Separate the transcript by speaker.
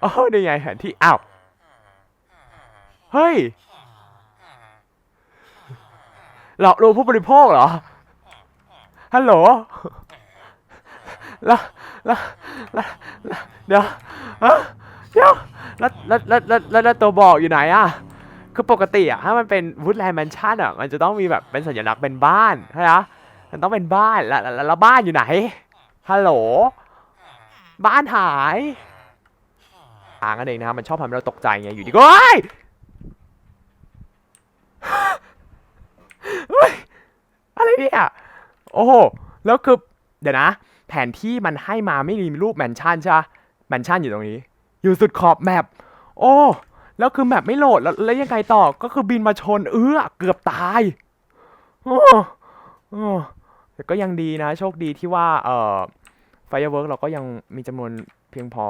Speaker 1: โอ๋อนี่ไงแผนที่อ้าว เฮ้ย หลอกลวงผู้บริโภคเหรอ ฮัลโหลแล้วแล้วแล้วเดี๋ยวเดี๋ยวแล้วแล้วแล้วแล้วตัวบอกอยู่ไหนอะคือปกติอะถ้ามันเป็นวูดแลนด์แมนชั่นอะมันจะต้องมีแบบเป็นสัญลักษณ์เป็นบ้านใช่ไหมมันต้องเป็นบ้าน แล้วแล้วแล้วบ้านอยู่ไหน ฮัลโหล บ้านหาย อ่างกันเองนะครับมันชอบทำให้เราตกใจไงอยู่ดีก็เฮ้อะไรเนี่ยโอ้โหแล้วคือเดี๋ยวนะ แผนที่มันให้มาไม่มีรูปแมนชั่นใช่ปะแมนชั่นอยู่ตรงนี้ อยู่สุดขอบแมปโอ้แล้วคือแมปไม่โหลดแล้วแล้วยังไงต่อก็คือบินมาชนเอื้อเกือบตายโอ้โอ้แต่ก็ยังดีนะ โชคดีที่ว่าเอ่อไฟเวิร์กเราก็ยังมีจำนวนเพียงพอ